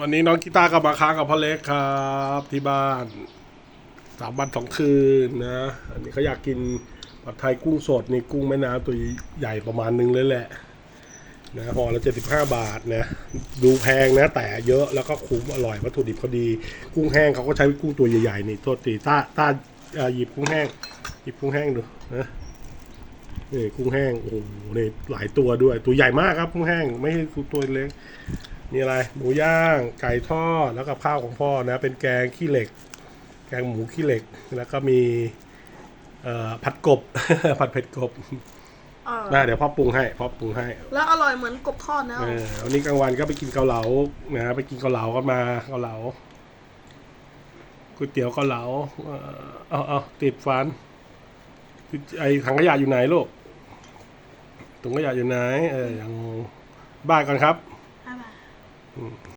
วันนี้น้องกีตาร์ก็มาค้างกับพ่อเล็กครับที่บ้านสามวันสองคืนนะ อันนี้เขาอยากกินผัดไทยกุ้งสดนี่กุ้งแม่น้ำตัวใหญ่ประมาณนึงเลยแหละนะห่อละเจ็ดสิบห้าบาทนะ ดูแพงนะ แต่เยอะแล้วก็คุ้มอร่อยวัตถุดิบเขาดี กุ้งแห้งเขาก็ใช้กุ้งตัวใหญ่ๆนี่โทษทีต้าต้าหยิบกุ้งแห้ง หยิบกุ้งแห้งดูนะนี่กุ้งแห้งโอ้โหนี่หลายตัวด้วยตัวใหญ่มากครับกุ้งแห้งไม่ใช่ตัวเล็ก นี่อะไรหมูย่างไก่ทอดแล้วกับข้าวของพ่อนะเป็นแกงขี้เหล็ก แกงหมูขี้เหล็กแล้วก็มีเอ่อผัดกบผัดเผ็ดกบอ่านะเดี๋ยวพ่อปรุงให้พ่อปรุงให้ แล้วอร่อยเหมือนกบทอดนะเออวันนี้กลางวันก็ไปกินเกาเหลานะไปกินเกาเหลากันมาเกาเหลาก๋วยเตี๋ยวเกาเหลาเอ่อเอาเอาติดฟันไอถังขยะอยู่ไหนลูกถุงขยะอยู่ไหนเออยังบ้านก่อนครับ Hmm.